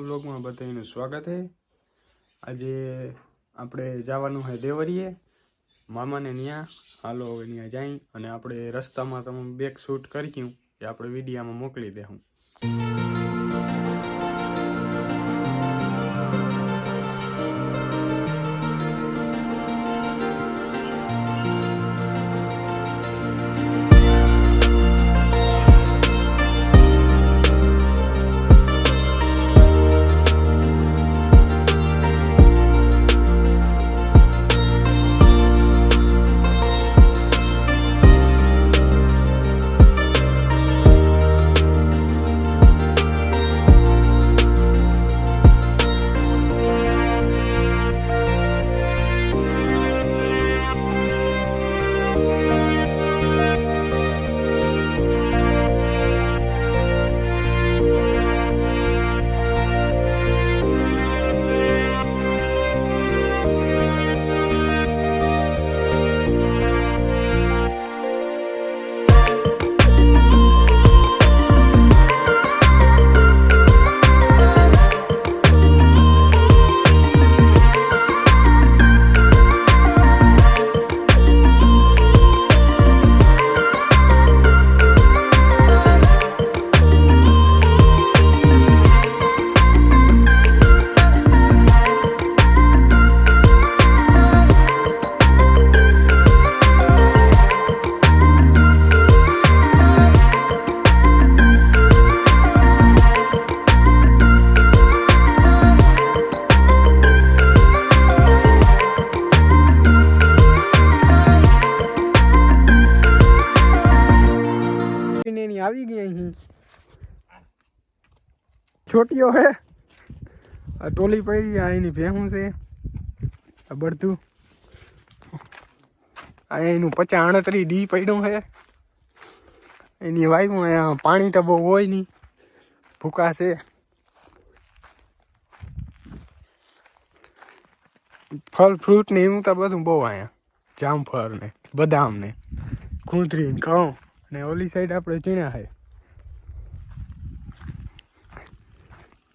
બ્લોગમાં બધાનું સ્વાગત છે. આજે આપણે જવાનું છે દેવરીએ. મામાને ત્યાં હાલો હવે ત્યાં જાય અને આપણે રસ્તામાં તમે બેક શૂટ કરી કહ્યું એ આપણે વિડીયામાં મોકલી દેવું એની આવી ગયા અહીં. છોટીઓ હે. આ ટોલી પડી આ એની ભેહું છે. આ બળતું આ એનું પચા અણત્રી ડી પડ્યું છે એની અહીંયા પાણી તો બહુ હોય નહીં. ભૂકા છે. ફળ, ફ્રૂટ ને એવું તો બધું બહુ અહીંયા. જામફળ ને બદામ ને કુંતરી ને ઘઉં. ને ઓલી સાઈડ આપણે ચીણ્યા છે.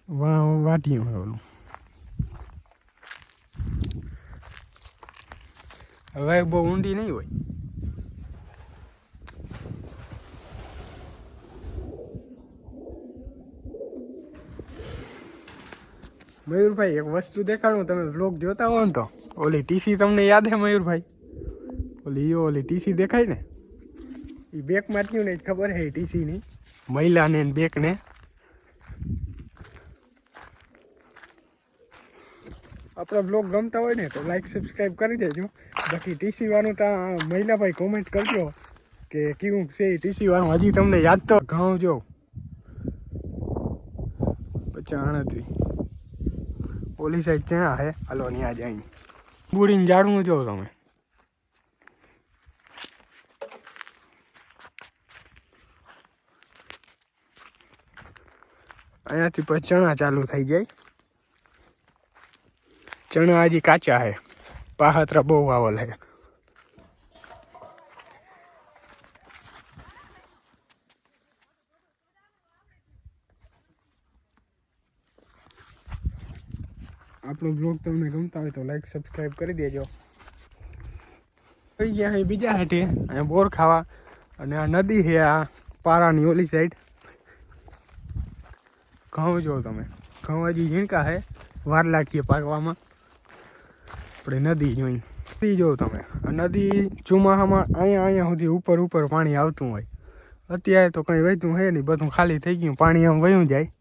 વા વાટીયું છે ઓલું. હવે બહુ ઊંડી નહીં હોય. મયુરભાઈ, એક વસ્તુ દેખાડું, તમે વ્લોગ જોતા હો ને તો. ઓલી ટીસી તમને યાદ હે મયુરભાઈ? ઓલી ઓલી ટીસી દેખાય ને? એ બેક મારતી ને ખબર છે ટીસી ની. મહિલાને ને બેક ને આપણા બ્લોગ ગમતા હોય ને તો લાઈક સબસ્ક્રાઈબ કરી દેજો. બાકી ટીસી વાળું તો મહિલાભાઈ કોમેન્ટ કરજો કે કેવું છે ટીસી વાળું. હજી તમને યાદ તો ઘઉં જો. પચાસ આણત્રી ઓલી સાઈડ ચણા હે. હાલો ત્યાં જાય બુડીને જાડવું જો તમે. અહીંયાથી પછી ચણા ચાલુ થઈ જાય. ચણા હજી કાચા હે પાહતરા બહુ વાવલ હે આપણો બ્લોગ તમને ગમતા હોય તો લાઈક સબસ્ક્રાઈબ કરી દેજો. થઈ ગયા બીજા હાટે. અહીંયા બોર ખાવા. અને આ નદી છે આ પારાની ઓલી સાઈડ ઘઉં જો તમે. ઘઉં હજી ઝીણકા છે. વાર લાગીએ પાકવામાં. આપણે નદી જોઈ. નદી જો તમે. નદી ચોમાસામાં અહીંયા અહીંયા સુધી ઉપર ઉપર પાણી આવતું હોય. અત્યારે તો કંઈ વહેતું હોય નહીં. બધું ખાલી થઈ ગયું. પાણી આમ વયું જાય.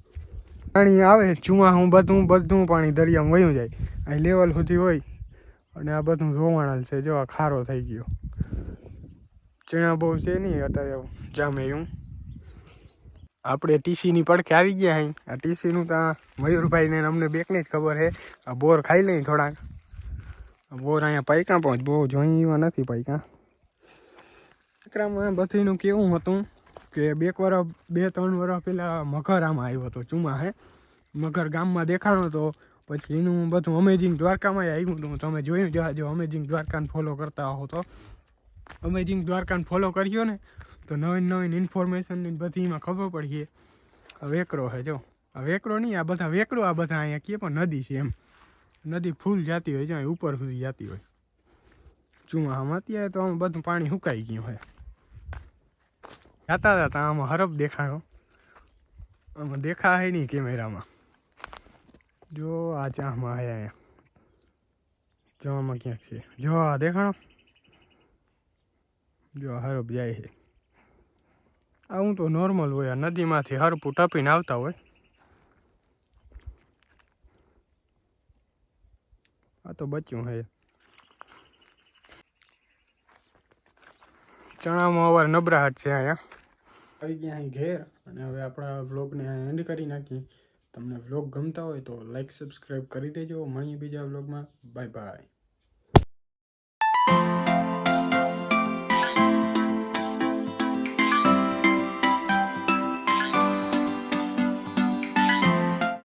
પાણી આવે ચોમાસું બધું બધું પાણી દરિયામાં વયું જાય. અહીં લેવલ સુધી હોય. અને આ બધું જોવાણલ છે. જો આ ખારો થઈ ગયો. ચણા બહુ છે નહીં. અત્યારે જામે એવું આપણે ટીસીની પડખે આવી ગયા અહીં આ ટીસીનું તો મયુરભાઈને અમને બેકને જ ખબર છે આ બોર ખાઈ લઈ થોડાક. બોર અહીંયા પૈકા પહોંચ, બહુ જોઈ એવા નથી પૈકા અકરામાં બધીનું કેવું હતું કે બે વર્ષ બે, ત્રણ વર્ષ પહેલાં મગર આમાં આવ્યો હતો, ચુમા હે. મગર ગામમાં દેખાણો હતો. પછી એનું બધું અમેઝિંગ દ્વારકામાં આવ્યું હતું. તમે જોયું જો અમેઝિંગ દ્વારકાને ફોલો કરતા હો તો. અમેઝિંગ દ્વારકાને ફોલો કર્યો ને તો નવીન નવીન ઇન્ફોર્મેશનની બધી એમાં ખબર આ વેકરો છે, જો. આ વેકરો નહીં, આ બધા વેકરો, આ બધા અહીંયા કે પણ નદી છે એમ. નદી ફૂલ જતી હોય જ્યાં ઉપર સુધી જતી હોય. ચોમાસામાં અત્યારે તો આમ બધું પાણી સુકાઈ ગયું હોય જતા હતા આમાં હરફ દેખાયો આમાં દેખાય નહીં કેમેરામાં. જો, આ ચામાં આવ્યા જો, આમાં ક્યાંક છે. જો, આ દેખાણો. જો હરફ જાય છે. આવું તો નોર્મલ હોય નદીમાંથી હરપું ટપીને આવતા હોય. આ તો બચ્યું હે. ચણામાં અવાર નબરાહટ છે અહીંયા. આવી ગયા અહીં ઘેર અને હવે આપણા વ્લોગને એન્ડ કરી નાખી તમને વ્લોગ ગમતા હોય તો લાઈક સબસ્ક્રાઈબ કરી દેજો. મળીએ બીજા વ્લોગમાં બાય બાય